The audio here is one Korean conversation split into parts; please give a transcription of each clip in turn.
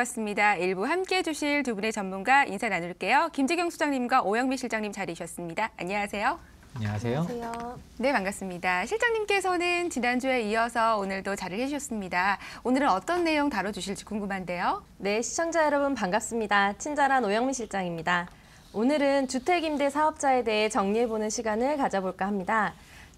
열었습니다. 일부 함께해 주실 두 분의 전문가 인사 나눌게요. 김재경 수장님과 오영미 실장님 자리하셨습니다. 안녕하세요. 안녕하세요. 네, 반갑습니다. 실장님께서는 지난주에 이어서 오늘도 자리를 해주셨습니다. 오늘은 어떤 내용 다뤄주실지 궁금한데요. 네, 시청자 여러분 반갑습니다. 친절한 오영미 실장입니다. 오늘은 주택임대 사업자에 대해 정리해보는 시간을 가져볼까 합니다.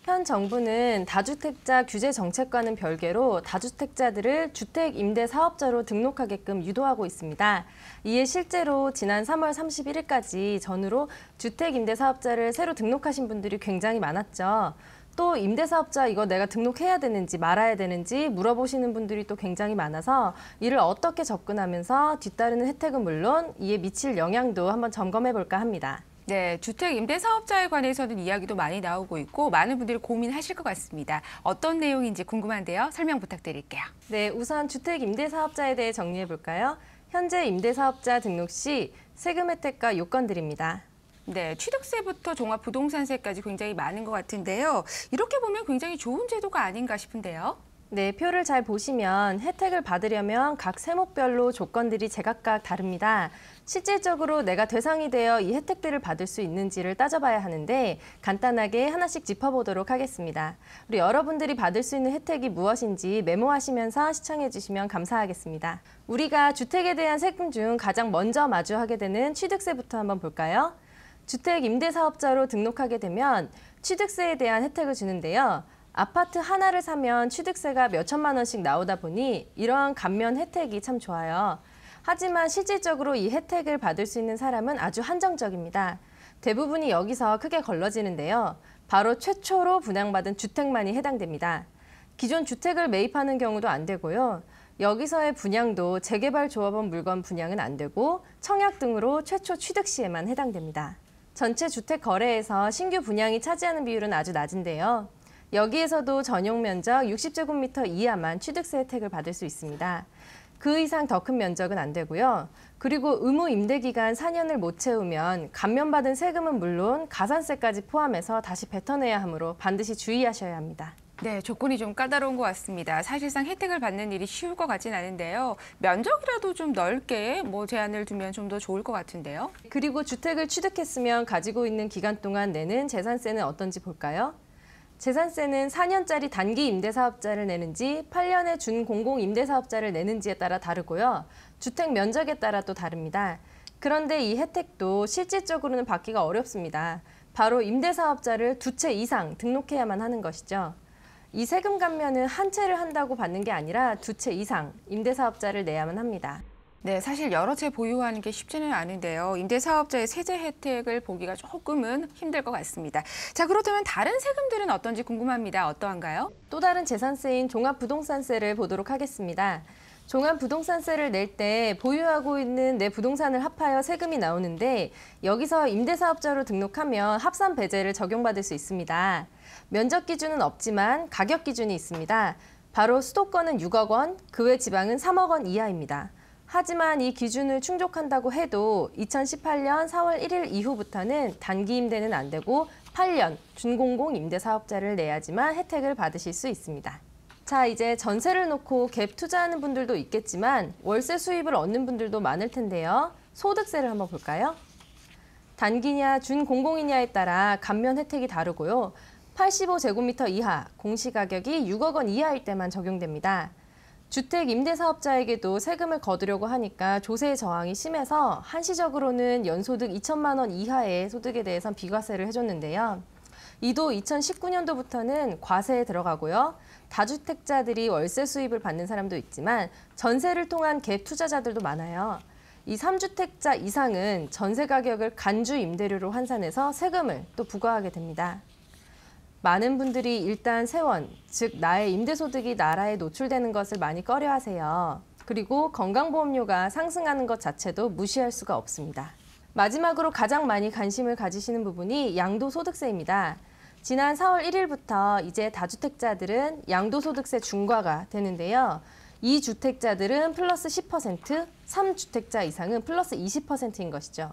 현 정부는 다주택자 규제 정책과는 별개로 다주택자들을 주택 임대 사업자로 등록하게끔 유도하고 있습니다. 이에 실제로 지난 3월 31일까지 전후로 주택 임대 사업자를 새로 등록하신 분들이 굉장히 많았죠. 또 임대사업자 이거 내가 등록해야 되는지 말아야 되는지 물어보시는 분들이 또 굉장히 많아서 이를 어떻게 접근하면서 뒤따르는 혜택은 물론 이에 미칠 영향도 한번 점검해 볼까 합니다. 네, 주택 임대 사업자에 관해서는 이야기도 많이 나오고 있고 많은 분들이 고민하실 것 같습니다. 어떤 내용인지 궁금한데요. 설명 부탁드릴게요. 네, 우선 주택 임대 사업자에 대해 정리해 볼까요? 현재 임대 사업자 등록 시 세금 혜택과 요건들입니다. 네, 취득세부터 종합 부동산세까지 굉장히 많은 것 같은데요. 이렇게 보면 굉장히 좋은 제도가 아닌가 싶은데요. 네, 표를 잘 보시면 혜택을 받으려면 각 세목별로 조건들이 제각각 다릅니다. 실질적으로 내가 대상이 되어 이 혜택들을 받을 수 있는지를 따져봐야 하는데 간단하게 하나씩 짚어보도록 하겠습니다. 우리 여러분들이 받을 수 있는 혜택이 무엇인지 메모하시면서 시청해 주시면 감사하겠습니다. 우리가 주택에 대한 세금 중 가장 먼저 마주하게 되는 취득세부터 한번 볼까요? 주택 임대사업자로 등록하게 되면 취득세에 대한 혜택을 주는데요. 아파트 하나를 사면 취득세가 몇 천만 원씩 나오다 보니 이러한 감면 혜택이 참 좋아요. 하지만 실질적으로 이 혜택을 받을 수 있는 사람은 아주 한정적입니다. 대부분이 여기서 크게 걸러지는데요. 바로 최초로 분양받은 주택만이 해당됩니다. 기존 주택을 매입하는 경우도 안 되고요. 여기서의 분양도 재개발 조합원 물건 분양은 안 되고 청약 등으로 최초 취득 시에만 해당됩니다. 전체 주택 거래에서 신규 분양이 차지하는 비율은 아주 낮은데요. 여기에서도 전용 면적 60제곱미터 이하만 취득세 혜택을 받을 수 있습니다. 그 이상 더 큰 면적은 안 되고요. 그리고 의무 임대 기간 4년을 못 채우면 감면받은 세금은 물론 가산세까지 포함해서 다시 뱉어내야 하므로 반드시 주의하셔야 합니다. 네, 조건이 좀 까다로운 것 같습니다. 사실상 혜택을 받는 일이 쉬울 것 같진 않은데요. 면적이라도 좀 넓게 뭐 제한을 두면 좀 더 좋을 것 같은데요. 그리고 주택을 취득했으면 가지고 있는 기간 동안 내는 재산세는 어떤지 볼까요? 재산세는 4년짜리 단기 임대사업자를 내는지 8년의 준공공 임대사업자를 내는지에 따라 다르고요. 주택 면적에 따라 또 다릅니다. 그런데 이 혜택도 실질적으로는 받기가 어렵습니다. 바로 임대사업자를 두 채 이상 등록해야만 하는 것이죠. 이 세금 감면은 한 채를 한다고 받는 게 아니라 두 채 이상 임대사업자를 내야만 합니다. 네, 사실 여러 채 보유하는 게 쉽지는 않은데요. 임대사업자의 세제 혜택을 보기가 조금은 힘들 것 같습니다. 자, 그렇다면 다른 세금들은 어떤지 궁금합니다. 어떠한가요? 또 다른 재산세인 종합부동산세를 보도록 하겠습니다. 종합부동산세를 낼 때 보유하고 있는 내 부동산을 합하여 세금이 나오는데 여기서 임대사업자로 등록하면 합산 배제를 적용받을 수 있습니다. 면적 기준은 없지만 가격 기준이 있습니다. 바로 수도권은 6억 원, 그 외 지방은 3억 원 이하입니다. 하지만 이 기준을 충족한다고 해도 2018년 4월 1일 이후부터는 단기 임대는 안 되고 8년 준공공 임대 사업자를 내야지만 혜택을 받으실 수 있습니다. 자, 이제 전세를 놓고 갭 투자하는 분들도 있겠지만 월세 수입을 얻는 분들도 많을 텐데요. 소득세를 한번 볼까요? 단기냐 준공공이냐에 따라 감면 혜택이 다르고요. 85제곱미터 이하 공시가격이 6억 원 이하일 때만 적용됩니다. 주택 임대 사업자에게도 세금을 거두려고 하니까 조세 저항이 심해서 한시적으로는 연소득 2천만 원 이하의 소득에 대해선 비과세를 해줬는데요. 이도 2019년도부터는 과세에 들어가고요. 다주택자들이 월세 수입을 받는 사람도 있지만 전세를 통한 갭 투자자들도 많아요. 이 3주택자 이상은 전세 가격을 간주 임대료로 환산해서 세금을 또 부과하게 됩니다. 많은 분들이 일단 세원, 즉 나의 임대소득이 나라에 노출되는 것을 많이 꺼려하세요. 그리고 건강보험료가 상승하는 것 자체도 무시할 수가 없습니다. 마지막으로 가장 많이 관심을 가지시는 부분이 양도소득세입니다. 지난 4월 1일부터 이제 다주택자들은 양도소득세 중과가 되는데요. 2주택자들은 플러스 10%, 3주택자 이상은 플러스 20%인 것이죠.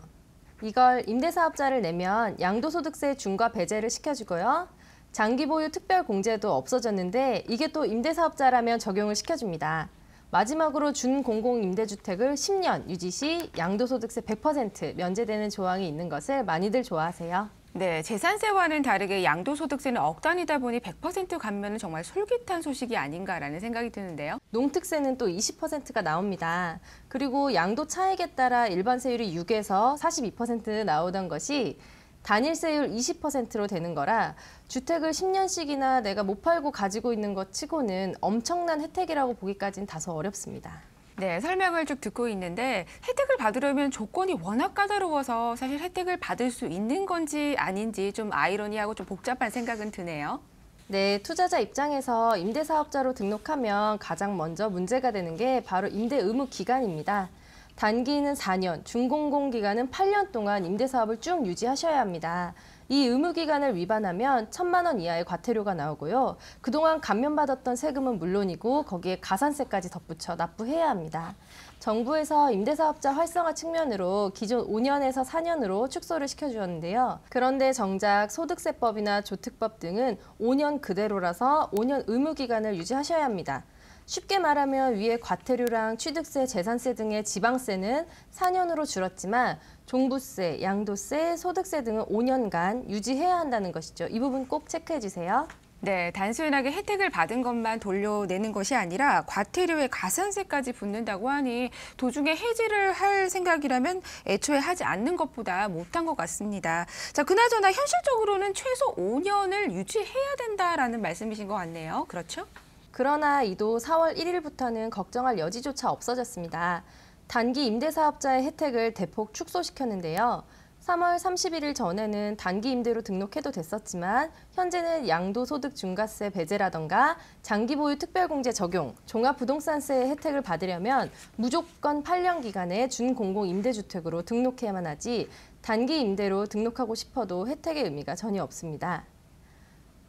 이걸 임대사업자를 내면 양도소득세 중과 배제를 시켜주고요. 장기 보유 특별 공제도 없어졌는데 이게 또 임대사업자라면 적용을 시켜줍니다. 마지막으로 준공공 임대주택을 10년 유지 시 양도소득세 100% 면제되는 조항이 있는 것을 많이들 좋아하세요. 네, 재산세와는 다르게 양도소득세는 억 단위다 보니 100% 감면은 정말 솔깃한 소식이 아닌가라는 생각이 드는데요. 농특세는 또 20%가 나옵니다. 그리고 양도 차익에 따라 일반 세율이 6에서 42% 나오던 것이 단일세율 20%로 되는 거라 주택을 10년씩이나 내가 못 팔고 가지고 있는 것 치고는 엄청난 혜택이라고 보기까지는 다소 어렵습니다. 네, 설명을 쭉 듣고 있는데 혜택을 받으려면 조건이 워낙 까다로워서 사실 혜택을 받을 수 있는 건지 아닌지 좀 아이러니하고 좀 복잡한 생각은 드네요. 네, 투자자 입장에서 임대사업자로 등록하면 가장 먼저 문제가 되는 게 바로 임대 의무 기간입니다. 단기는 4년, 중공공 기간은 8년 동안 임대 사업을 쭉 유지하셔야 합니다. 이 의무 기간을 위반하면 천만 원 이하의 과태료가 나오고요. 그동안 감면받았던 세금은 물론이고 거기에 가산세까지 덧붙여 납부해야 합니다. 정부에서 임대사업자 활성화 측면으로 기존 5년에서 4년으로 축소를 시켜주었는데요. 그런데 정작 소득세법이나 조특법 등은 5년 그대로라서 5년 의무 기간을 유지하셔야 합니다. 쉽게 말하면 위에 과태료랑 취득세, 재산세 등의 지방세는 4년으로 줄었지만 종부세, 양도세, 소득세 등은 5년간 유지해야 한다는 것이죠. 이 부분 꼭 체크해 주세요. 네, 단순하게 혜택을 받은 것만 돌려내는 것이 아니라 과태료에 가산세까지 붙는다고 하니 도중에 해지를 할 생각이라면 애초에 하지 않는 것보다 못한 것 같습니다. 자, 그나저나 현실적으로는 최소 5년을 유지해야 된다라는 말씀이신 것 같네요. 그렇죠? 그러나 이도 4월 1일부터는 걱정할 여지조차 없어졌습니다. 단기 임대사업자의 혜택을 대폭 축소시켰는데요. 3월 31일 전에는 단기 임대로 등록해도 됐었지만 현재는 양도소득 중과세 배제라던가 장기 보유 특별공제 적용, 종합부동산세의 혜택을 받으려면 무조건 8년 기간의 준공공 임대주택으로 등록해야만 하지 단기 임대로 등록하고 싶어도 혜택의 의미가 전혀 없습니다.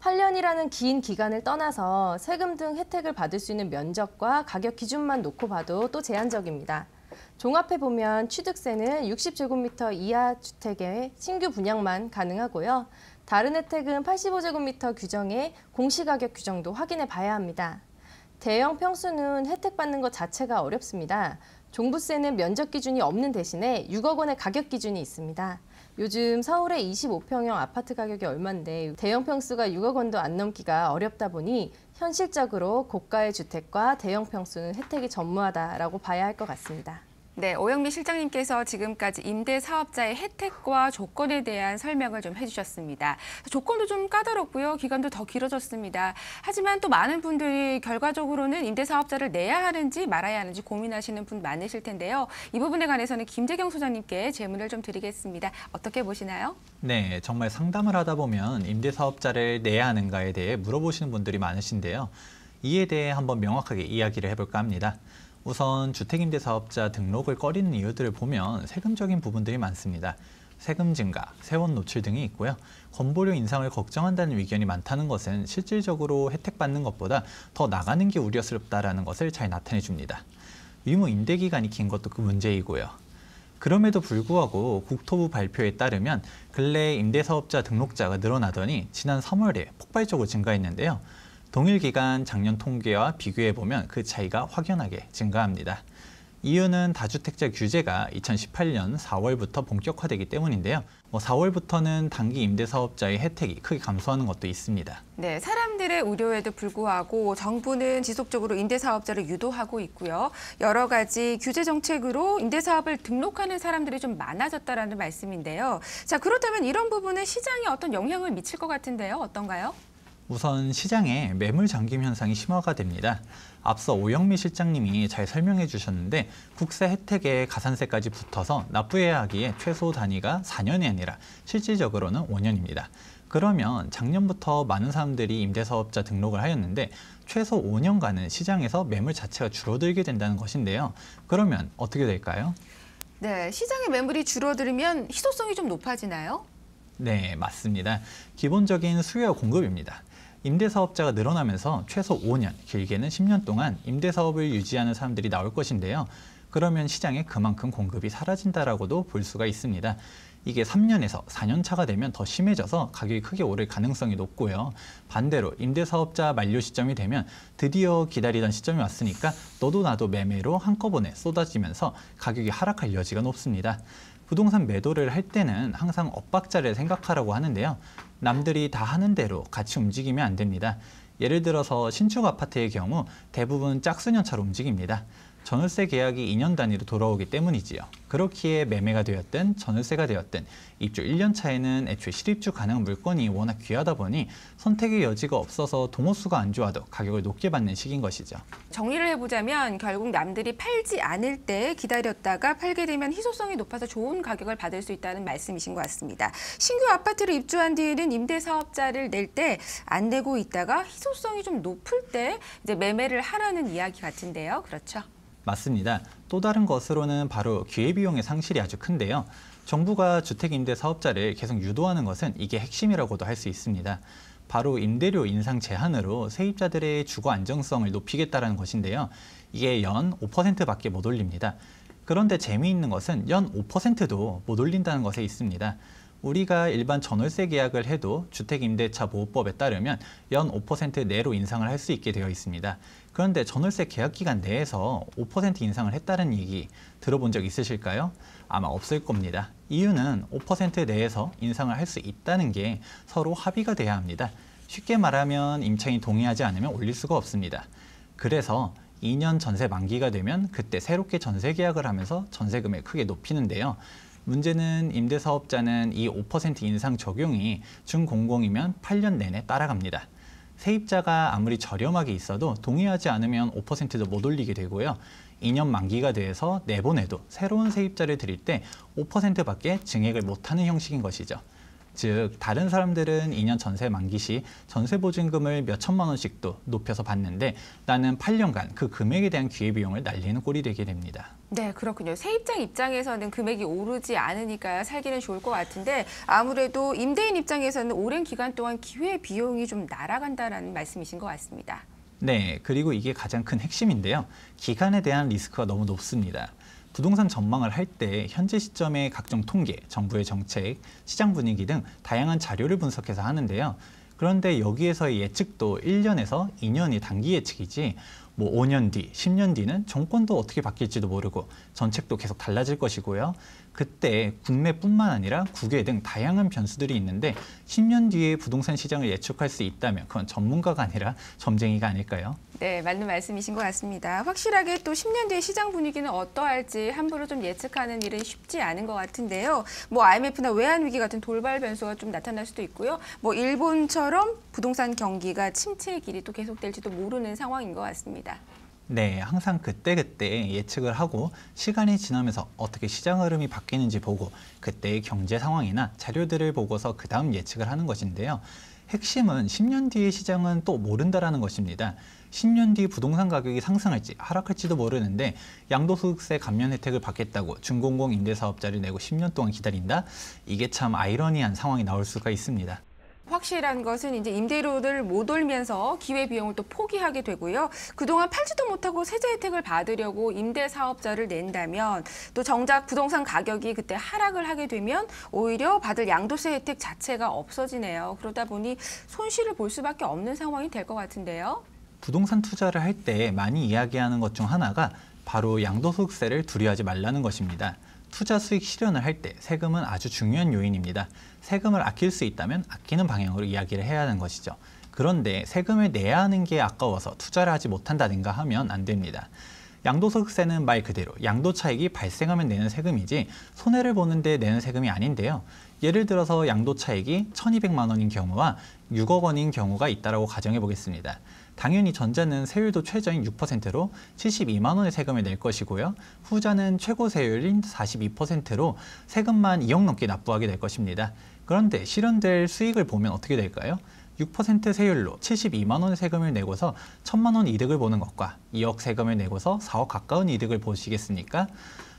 8년이라는 긴 기간을 떠나서 세금 등 혜택을 받을 수 있는 면적과 가격 기준만 놓고 봐도 또 제한적입니다. 종합해 보면 취득세는 60제곱미터 이하 주택의 신규 분양만 가능하고요. 다른 혜택은 85제곱미터 규정의 공시가격 규정도 확인해 봐야 합니다. 대형 평수는 혜택 받는 것 자체가 어렵습니다. 종부세는 면적 기준이 없는 대신에 6억 원의 가격 기준이 있습니다. 요즘 서울의 25평형 아파트 가격이 얼만데 대형 평수가 6억 원도 안 넘기가 어렵다 보니 현실적으로 고가의 주택과 대형 평수는 혜택이 전무하다라고 봐야 할 것 같습니다. 네, 오영미 실장님께서 지금까지 임대 사업자의 혜택과 조건에 대한 설명을 좀 해주셨습니다. 조건도 좀 까다롭고요, 기간도 더 길어졌습니다. 하지만 또 많은 분들이 결과적으로는 임대 사업자를 내야 하는지 말아야 하는지 고민하시는 분 많으실 텐데요. 이 부분에 관해서는 김재경 소장님께 질문을 좀 드리겠습니다. 어떻게 보시나요? 네, 정말 상담을 하다 보면 임대 사업자를 내야 하는가에 대해 물어보시는 분들이 많으신데요. 이에 대해 한번 명확하게 이야기를 해볼까 합니다. 우선 주택임대사업자 등록을 꺼리는 이유들을 보면 세금적인 부분들이 많습니다. 세금 증가, 세원 노출 등이 있고요. 건보료 인상을 걱정한다는 의견이 많다는 것은 실질적으로 혜택 받는 것보다 더 나가는 게 우려스럽다라는 것을 잘 나타내 줍니다. 의무 임대 기간이 긴 것도 그 문제이고요. 그럼에도 불구하고 국토부 발표에 따르면 근래 임대사업자 등록자가 늘어나더니 지난 3월에 폭발적으로 증가했는데요. 동일 기간 작년 통계와 비교해 보면 그 차이가 확연하게 증가합니다. 이유는 다주택자 규제가 2018년 4월부터 본격화되기 때문인데요. 뭐 4월부터는 단기 임대사업자의 혜택이 크게 감소하는 것도 있습니다. 네, 사람들의 우려에도 불구하고 정부는 지속적으로 임대사업자를 유도하고 있고요. 여러 가지 규제 정책으로 임대사업을 등록하는 사람들이 좀 많아졌다라는 말씀인데요. 자, 그렇다면 이런 부분은 시장에 어떤 영향을 미칠 것 같은데요. 어떤가요? 우선 시장에 매물 잠김 현상이 심화가 됩니다. 앞서 오영미 실장님이 잘 설명해 주셨는데 국세 혜택에 가산세까지 붙어서 납부해야 하기에 최소 단위가 4년이 아니라 실질적으로는 5년입니다. 그러면 작년부터 많은 사람들이 임대사업자 등록을 하였는데 최소 5년간은 시장에서 매물 자체가 줄어들게 된다는 것인데요. 그러면 어떻게 될까요? 네, 시장의 매물이 줄어들면 희소성이 좀 높아지나요? 네, 맞습니다. 기본적인 수요와 공급입니다. 임대사업자가 늘어나면서 최소 5년, 길게는 10년 동안 임대사업을 유지하는 사람들이 나올 것인데요. 그러면 시장에 그만큼 공급이 사라진다라고도 볼 수가 있습니다. 이게 3년에서 4년 차가 되면 더 심해져서 가격이 크게 오를 가능성이 높고요. 반대로 임대사업자 만료 시점이 되면 드디어 기다리던 시점이 왔으니까 너도 나도 매매로 한꺼번에 쏟아지면서 가격이 하락할 여지가 높습니다. 부동산 매도를 할 때는 항상 엇박자를 생각하라고 하는데요. 남들이 다 하는 대로 같이 움직이면 안 됩니다. 예를 들어서 신축 아파트의 경우 대부분 짝수년차로 움직입니다. 전월세 계약이 2년 단위로 돌아오기 때문이지요. 그렇기에 매매가 되었든 전월세가 되었든 입주 1년 차에는 애초에 실입주 가능한 물건이 워낙 귀하다 보니 선택의 여지가 없어서 동호수가 안 좋아도 가격을 높게 받는 시기인 것이죠. 정리를 해보자면 결국 남들이 팔지 않을 때 기다렸다가 팔게 되면 희소성이 높아서 좋은 가격을 받을 수 있다는 말씀이신 것 같습니다. 신규 아파트를 입주한 뒤에는 임대사업자를 낼 때 안 내고 있다가 희소성이 좀 높을 때 이제 매매를 하라는 이야기 같은데요. 그렇죠? 맞습니다. 또 다른 것으로는 바로 기회비용의 상실이 아주 큰데요. 정부가 주택임대 사업자를 계속 유도하는 것은 이게 핵심이라고도 할 수 있습니다. 바로 임대료 인상 제한으로 세입자들의 주거 안정성을 높이겠다는 것인데요. 이게 연 5%밖에 못 올립니다. 그런데 재미있는 것은 연 5%도 못 올린다는 것에 있습니다. 우리가 일반 전월세 계약을 해도 주택임대차 보호법에 따르면 연 5% 내로 인상을 할 수 있게 되어 있습니다. 그런데 전월세 계약 기간 내에서 5% 인상을 했다는 얘기 들어본 적 있으실까요? 아마 없을 겁니다. 이유는 5% 내에서 인상을 할 수 있다는 게 서로 합의가 돼야 합니다. 쉽게 말하면 임차인이 동의하지 않으면 올릴 수가 없습니다. 그래서 2년 전세 만기가 되면 그때 새롭게 전세 계약을 하면서 전세금을 크게 높이는데요. 문제는 임대사업자는 이 5% 인상 적용이 준공공이면 8년 내내 따라갑니다. 세입자가 아무리 저렴하게 있어도 동의하지 않으면 5%도 못 올리게 되고요. 2년 만기가 돼서 내보내도 새로운 세입자를 드릴 때 5%밖에 증액을 못하는 형식인 것이죠. 즉 다른 사람들은 2년 전세 만기 시 전세 보증금을 몇 천만 원씩도 높여서 받는데 나는 8년간 그 금액에 대한 기회 비용을 날리는 꼴이 되게 됩니다. 네, 그렇군요. 세입장 입장에서는 금액이 오르지 않으니까 살기는 좋을 것 같은데 아무래도 임대인 입장에서는 오랜 기간 동안 기회 비용이 좀 날아간다라는 말씀이신 것 같습니다. 네, 그리고 이게 가장 큰 핵심인데요. 기간에 대한 리스크가 너무 높습니다. 부동산 전망을 할 때 현재 시점의 각종 통계, 정부의 정책, 시장 분위기 등 다양한 자료를 분석해서 하는데요. 그런데 여기에서의 예측도 1년에서 2년이 단기 예측이지 뭐 5년 뒤, 10년 뒤는 정권도 어떻게 바뀔지도 모르고 정책도 계속 달라질 것이고요. 그때 국내뿐만 아니라 국외 등 다양한 변수들이 있는데 10년 뒤에 부동산 시장을 예측할 수 있다면 그건 전문가가 아니라 점쟁이가 아닐까요? 네, 맞는 말씀이신 것 같습니다. 확실하게 또 10년 뒤의 시장 분위기는 어떠할지 함부로 좀 예측하는 일은 쉽지 않은 것 같은데요. 뭐 IMF나 외환 위기 같은 돌발 변수가 좀 나타날 수도 있고요. 뭐 일본처럼 부동산 경기가 침체의 길이 또 계속될지도 모르는 상황인 것 같습니다. 네, 항상 그때그때 예측을 하고 시간이 지나면서 어떻게 시장 흐름이 바뀌는지 보고 그때의 경제 상황이나 자료들을 보고서 그 다음 예측을 하는 것인데요. 핵심은 10년 뒤의 시장은 또 모른다라는 것입니다. 10년 뒤 부동산 가격이 상승할지 하락할지도 모르는데 양도소득세 감면 혜택을 받겠다고 준공공 임대사업자를 내고 10년 동안 기다린다? 이게 참 아이러니한 상황이 나올 수가 있습니다. 확실한 것은 이제 임대료를 못 올면서 기회 비용을 또 포기하게 되고요. 그동안 팔지도 못하고 세제 혜택을 받으려고 임대 사업자를 낸다면 또 정작 부동산 가격이 그때 하락을 하게 되면 오히려 받을 양도세 혜택 자체가 없어지네요. 그러다 보니 손실을 볼 수밖에 없는 상황이 될 것 같은데요. 부동산 투자를 할 때 많이 이야기하는 것 중 하나가 바로 양도소득세를 두려워하지 말라는 것입니다. 투자 수익 실현을 할 때 세금은 아주 중요한 요인입니다. 세금을 아낄 수 있다면 아끼는 방향으로 이야기를 해야 하는 것이죠. 그런데 세금을 내야 하는 게 아까워서 투자를 하지 못한다든가 하면 안 됩니다. 양도소득세는 말 그대로 양도 차익이 발생하면 내는 세금이지 손해를 보는데 내는 세금이 아닌데요. 예를 들어서 양도 차익이 1,200만 원인 경우와 6억 원인 경우가 있다라고 가정해 보겠습니다. 당연히 전자는 세율도 최저인 6%로 72만 원의 세금을 낼 것이고요. 후자는 최고 세율인 42%로 세금만 2억 넘게 납부하게 될 것입니다. 그런데 실현될 수익을 보면 어떻게 될까요? 6% 세율로 72만 원의 세금을 내고서 1천만 원 이득을 보는 것과 2억 세금을 내고서 4억 가까운 이득을 보시겠습니까?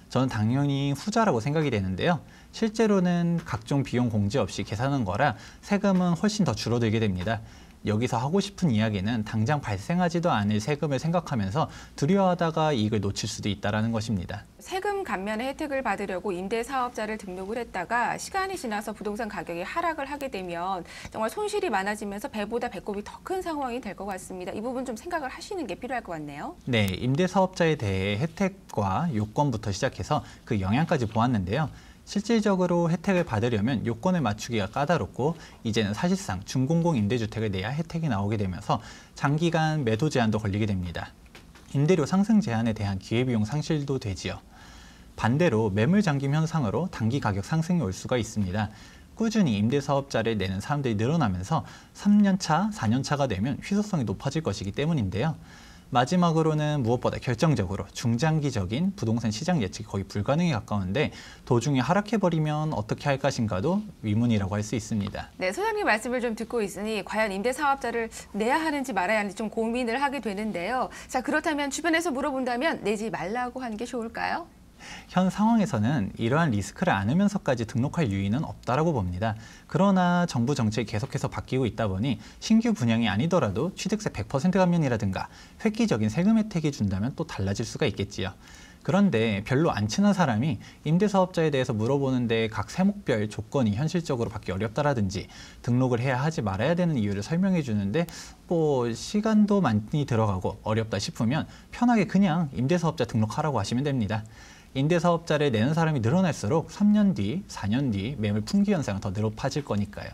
저는 당연히 후자라고 생각이 되는데요. 실제로는 각종 비용 공제 없이 계산한 거라 세금은 훨씬 더 줄어들게 됩니다. 여기서 하고 싶은 이야기는 당장 발생하지도 않을 세금을 생각하면서 두려워하다가 이익을 놓칠 수도 있다는 것입니다. 세금 감면의 혜택을 받으려고 임대 사업자를 등록을 했다가 시간이 지나서 부동산 가격이 하락을 하게 되면 정말 손실이 많아지면서 배보다 배꼽이 더 큰 상황이 될 것 같습니다. 이 부분 좀 생각을 하시는 게 필요할 것 같네요. 네, 임대 사업자에 대해 혜택과 요건부터 시작해서 그 영향까지 보았는데요. 실질적으로 혜택을 받으려면 요건을 맞추기가 까다롭고 이제는 사실상 준공공 임대주택을 내야 혜택이 나오게 되면서 장기간 매도 제한도 걸리게 됩니다. 임대료 상승 제한에 대한 기회비용 상실도 되지요. 반대로 매물 잠김 현상으로 단기 가격 상승이 올 수가 있습니다. 꾸준히 임대 사업자를 내는 사람들이 늘어나면서 3년차, 4년차가 되면 희소성이 높아질 것이기 때문인데요. 마지막으로는 무엇보다 결정적으로 중장기적인 부동산 시장 예측이 거의 불가능에 가까운데 도중에 하락해버리면 어떻게 할 것인가도 위문이라고 할 수 있습니다. 네, 소장님 말씀을 좀 듣고 있으니 과연 임대 사업자를 내야 하는지 말아야 하는지 좀 고민을 하게 되는데요. 자, 그렇다면 주변에서 물어본다면 내지 말라고 하는 게 좋을까요? 현 상황에서는 이러한 리스크를 안으면서까지 등록할 유인은 없다라고 봅니다. 그러나 정부 정책이 계속해서 바뀌고 있다 보니 신규 분양이 아니더라도 취득세 100% 감면이라든가 획기적인 세금 혜택이 준다면 또 달라질 수가 있겠지요. 그런데 별로 안 친한 사람이 임대사업자에 대해서 물어보는데 각 세목별 조건이 현실적으로 받기 어렵다라든지 등록을 해야 하지 말아야 되는 이유를 설명해 주는데 뭐 시간도 많이 들어가고 어렵다 싶으면 편하게 그냥 임대사업자 등록하라고 하시면 됩니다. 임대사업자를 내는 사람이 늘어날수록 3년 뒤, 4년 뒤 매물 풍기 현상은 더 늘어파질 거니까요.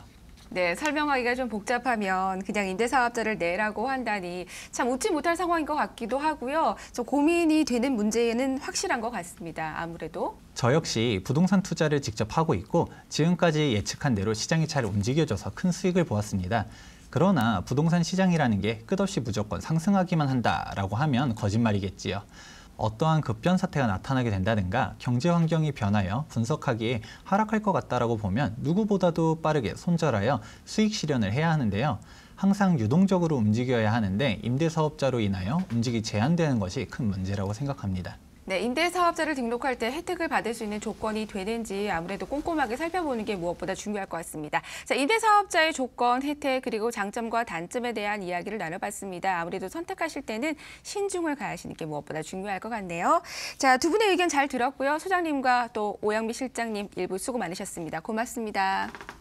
네, 설명하기가 좀 복잡하면 그냥 임대 사업자를 내라고 한다니 참 웃지 못할 상황인 것 같기도 하고요. 좀 고민이 되는 문제는 확실한 것 같습니다. 아무래도. 저 역시 부동산 투자를 직접 하고 있고 지금까지 예측한 대로 시장이 잘 움직여져서 큰 수익을 보았습니다. 그러나 부동산 시장이라는 게 끝없이 무조건 상승하기만 한다라고 하면 거짓말이겠지요. 어떠한 급변 사태가 나타나게 된다든가 경제 환경이 변하여 분석하기에 하락할 것 같다라고 보면 누구보다도 빠르게 손절하여 수익 실현을 해야 하는데요. 항상 유동적으로 움직여야 하는데 임대 사업자로 인하여 움직이 제한되는 것이 큰 문제라고 생각합니다. 네, 임대 사업자를 등록할 때 혜택을 받을 수 있는 조건이 되는지 아무래도 꼼꼼하게 살펴보는 게 무엇보다 중요할 것 같습니다. 자, 임대 사업자의 조건, 혜택 그리고 장점과 단점에 대한 이야기를 나눠봤습니다. 아무래도 선택하실 때는 신중을 가하시는 게 무엇보다 중요할 것 같네요. 자, 두 분의 의견 잘 들었고요. 소장님과 또 오영미 실장님 일부 수고 많으셨습니다. 고맙습니다.